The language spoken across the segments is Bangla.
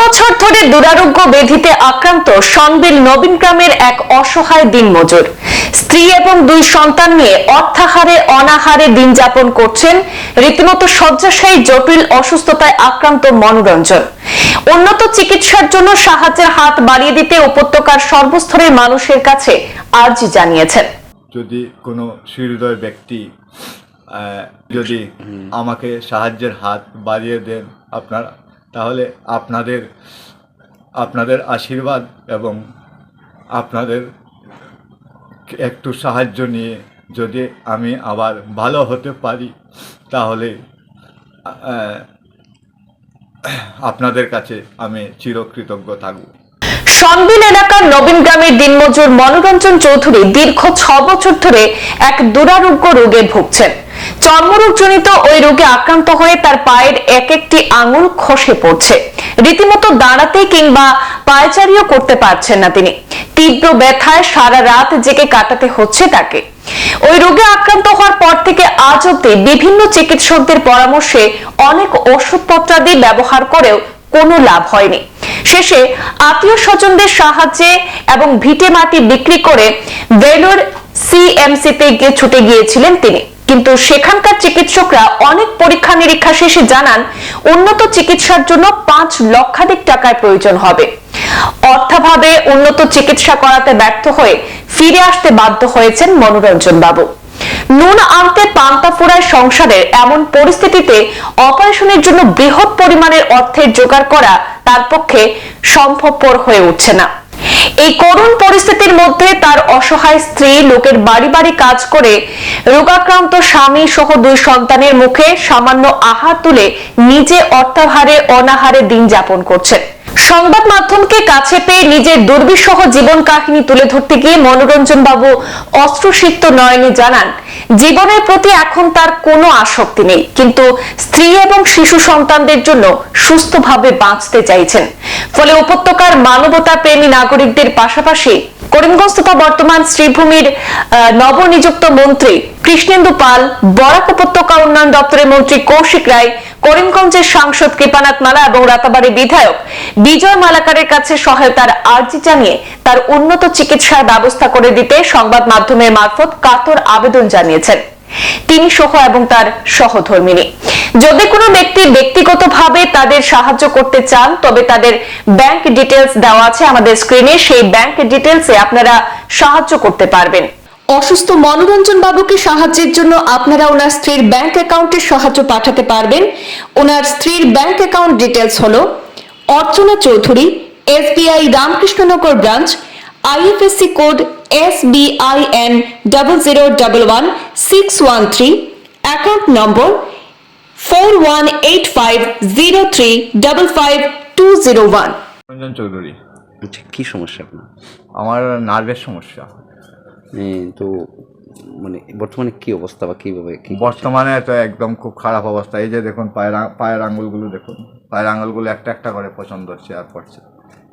বছর ধরে দুরারোগ্য ব্যাধিতে আক্রান্ত সনবিল নবীন গ্রামের এক অসহায় দিনমজুর। স্ত্রী এবং দুই সন্তান নিয়ে অর্থাহারে অনাহারে দিন যাপন করছেন। রীতিমতো শয্যাশায়ী জটিল অসুস্থতায় আক্রান্ত মনোরঞ্জন। উন্নত চিকিৎসার জন্য সাহায্যের হাত বাড়িয়ে দিতে উপত্যকার সর্বস্তরের মানুষের কাছে আর্জি জানিয়েছেন। যদি কোনো সুহৃদয় ব্যক্তি যদি আমাকে সাহায্যের হাত বাড়িয়ে দেন আপনারা তাহলে আপনাদের আপনাদের আশীর্বাদ এবং আপনাদের একটু সাহায্য নিয়ে যদি আমি আবার ভালো হতে পারি, তাহলে আপনাদের কাছে আমি চিরকৃতজ্ঞ থাকব। সনবিল এলাকার নবীন গ্রামের দিনমজুর মনোরঞ্জন চৌধুরী দীর্ঘ ছ বছর ধরে এক দুরারোগ্য রোগে ভুগছেন। চর্মরোগজনিত ওই রোগে আক্রান্ত হয়ে তার পায়ের এক একটি আঙুল খসে পড়ছে। রীতিমতো দাঁড়াতে কিংবা পায়চারিও করতে পারছেন না তিনি। তীব্র ব্যথায় সারা রাত জেগে কাটাতে হচ্ছে তাকে। ওই রোগে আক্রান্ত হওয়ার পর থেকে আজ অব্দি বিভিন্ন চিকিৎসকদের পরামর্শে অনেক ওষুধপত্রাদি ব্যবহার করেও কোনো লাভ হয়নি। শেষে আত্মীয় স্বজনদের সাহায্যে এবং ভিটে মাটি বিক্রি করে ভেলোর সিএমসিতে গিয়ে ছুটে গিয়েছিলেন তিনি। কিন্তু সেখানকার চিকিৎসকরা অনেক পরীক্ষা নিরীক্ষা শেষে জানান, উন্নত চিকিৎসার জন্য পাঁচ লক্ষাধিক টাকার প্রয়োজন হবে। অর্থাভাবে উন্নত চিকিৎসা করাতে ব্যর্থ হয়ে ফিরে আসতে বাধ্য হয়েছেন মনোরঞ্জন বাবু নুন আনতে পান্তা ফোড়ায় সংসারের এমন পরিস্থিতিতে অপারেশনের জন্য বৃহৎ পরিমাণের অর্থের জোগাড় করা তার পক্ষে সম্ভবপর হয়ে উঠছে না। এই করুণ পরিস্থিতির মধ্যে তার অসহায় স্ত্রী লোকের বাড়ি বাড়ি কাজ করে রোগাক্রান্ত স্বামী সহ দুই সন্তানের মুখে সামান্য আহার তুলে নিজে অর্থাহারে অনাহারে দিন যাপন করছেন। সংবাদ মাধ্যমকে কাছে পেয়ে নিজের দুর্বিষহ জীবন কাহিনী তুলে ধরতে গিয়ে মনোরঞ্জন বাবু অস্ত্রসিক্ত নয়নে জানান, জীবনের প্রতি এখন তার কোনো আসক্তি নেই, কিন্তু স্ত্রী এবং শিশু সন্তানদের জন্য সুস্থভাবে বাঁচতে চাইছেন। ফলে উপত্যকার মানবতা প্রেমী নাগরিকদের পাশাপাশি করিমগঞ্জ তথা বর্তমান শ্রীভূমির নবনিযুক্ত মন্ত্রী কৃষ্ণেন্দু পাল, বরাক উপত্যকা উন্নয়ন দপ্তরের মন্ত্রী কৌশিক রায়, করিমগঞ্জের সাংসদ কৃপানাথ মালা এবং রাতাবাড়ি বিধায়ক বিজয় মালাকারের কাছে সহায়তার আর্জি জানিয়ে তার উন্নত চিকিৎসার ব্যবস্থা করে দিতে সংবাদ মাধ্যমের মারফত কাতর আবেদন জানিয়েছেন। তিনি সহ এবং তার সহধর্মিনী। যদি কোনো ব্যক্তি ব্যক্তিগতভাবে তাদের সাহায্য করতে চান, তবে তাদের ব্যাংক ডিটেলস দেওয়া আছে আমাদের স্ক্রিনে সেই ব্যাংক ডিটেলসে আপনারা সাহায্য করতে পারবেন। অসুস্থ মনোরঞ্জন বাবুকে সাহায্যের জন্য আপনারা ওনার স্ত্রীর ব্যাংক অ্যাকাউন্টে সাহায্য পাঠাতে পারবেন। ওনার স্ত্রীর ব্যাংক অ্যাকাউন্ট ডিটেলস হলো Archana Chowdhury SBI Ramkrishnanagar branch IFSC code S double double zero double one six one three account number four one eight five zero three double five two zero one Ranjan Chowdhury. আচ্ছা কী সমস্যা আপনার? আমার নার্ভের সমস্যা। এ, তো মানে বর্তমানে কি অবস্থা বা কীভাবে কি বর্তমানে তো একদম খুব খারাপ অবস্থা। এই যে দেখুন পায়ের পায়ের আঙুলগুলো দেখুন। পায়ের আঙুলগুলো একটা একটা করে পছন্দ হচ্ছে আর পড়ছে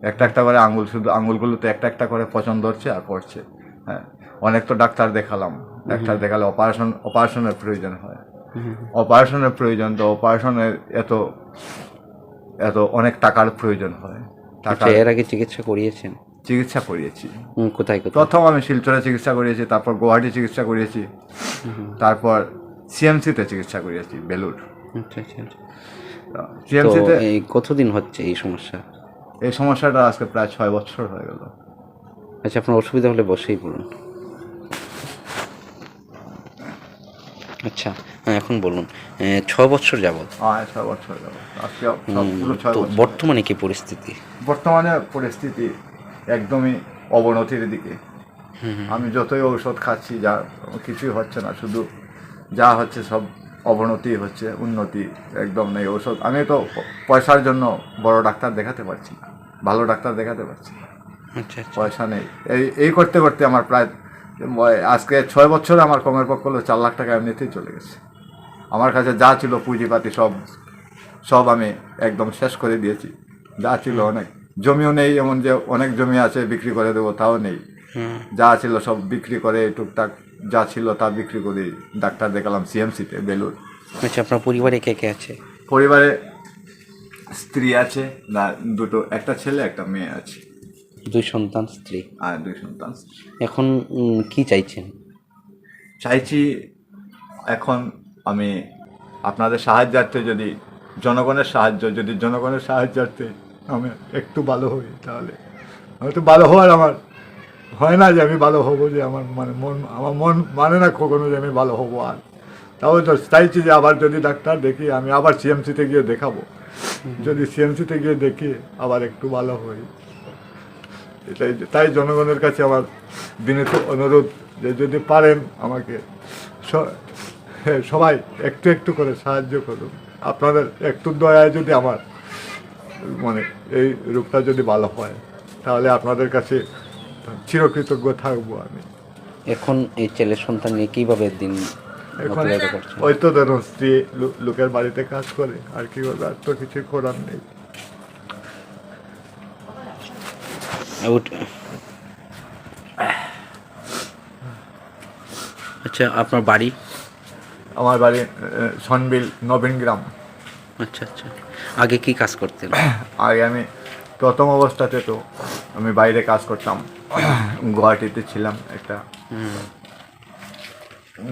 একটা একটা করে আঙুল শুধু আঙুলগুলোতে একটা একটা করে পছন্দ হচ্ছে আর পড়ছে হ্যাঁ অনেক তো ডাক্তার দেখালাম। ডাক্তার দেখালে অপারেশন অপারেশনের প্রয়োজন হয়। অপারেশনের প্রয়োজন তো অপারেশনের এত এত অনেক টাকার প্রয়োজন হয়। টাকা আচ্ছা এর আগে চিকিৎসা করিয়েছেন? চিকিৎসা করিয়েছি। কোথায় কোথায়? প্রথম আমি শিলচরে চিকিৎসা করিয়েছি তারপর গুয়াহাটি চিকিৎসা করিয়েছি তারপর সিএমসিতে চিকিৎসা করিয়েছি বেলুর আচ্ছা আচ্ছা আচ্ছা। সিএমসিতে কতদিন হচ্ছে এই সমস্যা? এই সমস্যাটা আজকে প্রায় ছয় বছর হয়ে গেল। আচ্ছা আপনার অসুবিধা হলে বসেই বলুন। আচ্ছা হ্যাঁ এখন বলুন। ছ বছর যাবৎ? হ্যাঁ ছয় বছর বছর। বর্তমানে কি পরিস্থিতি? বর্তমানে পরিস্থিতি একদমই অবনতির দিকে। আমি যতই ঔষধ খাচ্ছি যা কিছুই হচ্ছে না শুধু যা হচ্ছে সব অবনতি হচ্ছে উন্নতি একদম নেই ঔষধ। আমি তো পয়সার জন্য বড় ডাক্তার দেখাতে পারছি না ভালো ডাক্তার দেখাতে পারছি না। আচ্ছা আচ্ছা। পয়সা নেই। এই এই করতে করতে আমার প্রায় আজকে ছয় বছরে আমার কমের পক্ষ হলো চার লাখ টাকা এমনিতেই চলে গেছে। আমার কাছে যা ছিল পুঁজিপাতি সব সব আমি একদম শেষ করে দিয়েছি। যা ছিল অনেক। জমিও নেই এমন যে অনেক জমি আছে বিক্রি করে দেবো তাও নেই। যা ছিল সব বিক্রি করে টুকটাক যা ছিল তা বিক্রি করে। ডাক্তার দেখালাম সিএমসিতে বেলুর আচ্ছা আপনার পরিবারে কে কে আছে? পরিবারে স্ত্রী আছে না দুটো একটা ছেলে একটা মেয়ে আছে। দুই সন্তান স্ত্রী? আর দুই সন্তান এখন কি চাইছেন? চাইছি এখন আমি আপনাদের সাহায্যার্থে যদি জনগণের সাহায্য যদি জনগণের সাহায্যার্থে আমি একটু ভালো হই তাহলে। হয়তো ভালো হওয়ার আমার হয় না যে আমি ভালো হব যে আমার মানে মন আমার মন মানে না কখনো যে আমি ভালো হব আর। তাও তো চাইছি যে আবার যদি ডাক্তার দেখি আমি আবার সিএমসিতে গিয়ে দেখাবো। যদি সিএমসিতে গিয়ে দেখি আবার একটু ভালো হই। এটাই তাই জনগণের কাছে আমার বিনীত অনুরোধ যে যদি পারেন আমাকে হ্যাঁ, সবাই একটু একটু করে সাহায্য করুন। আপনাদের একটু দয়ায় যদি আমার মানে এই রূপটা যদি ভালো হয় তাহলে আপনাদের কাছে চিরকৃতজ্ঞ থাকব আমি। এখন এই ছেলে সন্তান নিয়ে কীভাবে দিন এখন ওই তো ধরুন স্ত্রী লোকের বাড়িতে কাজ করে আর কি করবে? আর তো কিছু করার নেই। আচ্ছা আপনার বাড়ি? আমার বাড়ি সনবিল নবীন গ্রাম। আচ্ছা আচ্ছা। আগে কি কাজ করতেন? আগে আমি প্রথম অবস্থাতে তো আমি বাইরে কাজ করতাম। গুয়াহাটিতে ছিলাম একটা।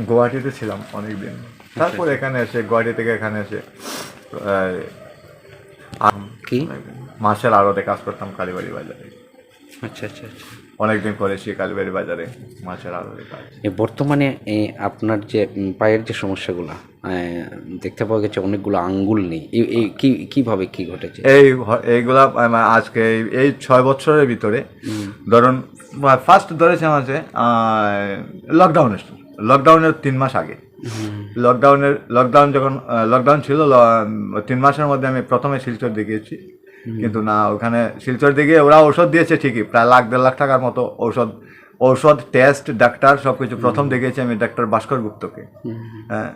গুয়াহাটিতে ছিলাম অনেক দিন তারপর এখানে এসে গুয়াহাটি থেকে এখানে এসে কি? মাসের আড়তে কাজ করতাম কালীবাড়ি বাজারে। আচ্ছা আচ্ছা আচ্ছা। অনেকদিন করেছি কালীবাড়ি বাজারে মাছের আড়তে কাজ। এ বর্তমানে এ, আপনার যে উম, পায়ের যে সমস্যাগুলো দেখতে পাওয়া গেছে অনেকগুলো আঙ্গুল নেই। এই- এই কি কীভাবে কি ঘটেছে? এই হ- এইগুলা আজকে এই- এই ছয় বছরের ভিতরে ধরুন ফার্স্ট ধরেছে আমাকে লকডাউনের লকডাউনের তিন মাস আগে। লকডাউনের লকডাউন যখন লকডাউন ছিল ল- তিন মাসের মধ্যে আমি প্রথমে শিলচর দেখিয়েছি। কিন্তু না ওখানে শিলচর দিকে ওরা ঔষধ দিয়েছে ঠিকই প্রায় লাখ দেড় লাখ টাকার মতো ঔষধ ঔষধ টেস্ট ডাক্তার সব কিছু প্রথম দেখিয়েছি আমি ডাক্তার ভাস্কর গুপ্তকে। হ্যাঁ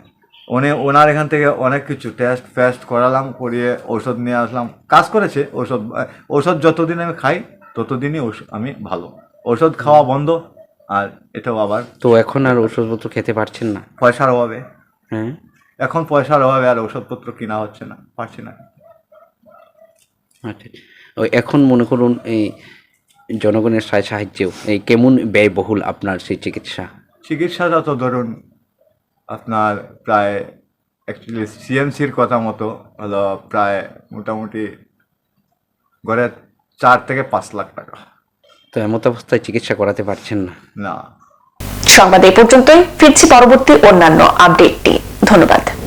উনি ওনার এখান থেকে অনেক কিছু টেস্ট ফেস্ট করালাম করিয়ে ঔষধ নিয়ে আসলাম কাজ করেছে ঔষধ ঔষধ যতদিন আমি খাই ততদিনই আমি ভালো। ঔষধ খাওয়া বন্ধ আর এটাও আবার তো এখন আর ওষুধপত্র খেতে পারছেন না? পয়সার অভাবে। হ্যাঁ। এখন পয়সার অভাবে আর ওষুধপত্র কিনা হচ্ছে না পারছি না। আচ্ছা ওই এখন মনে করুন এই জনগণের সাহায্য সাহায্যেও এই কেমন ব্যয়বহুল আপনার সেই চিকিৎসা? চিকিৎসাটা তো ধরুন আপনার প্রায় অ্যাকচুয়ালি সিএমসির কথা মতো হলো প্রায় মোটামুটি গড়ে চার থেকে পাঁচ লাখ টাকা। তো এমত অবস্থায় চিকিৎসা করাতে পারছেন না। না। সংবাদ এই পর্যন্তই। ফিরছি পরবর্তী অন্যান্য আপডেটটি ধন্যবাদ।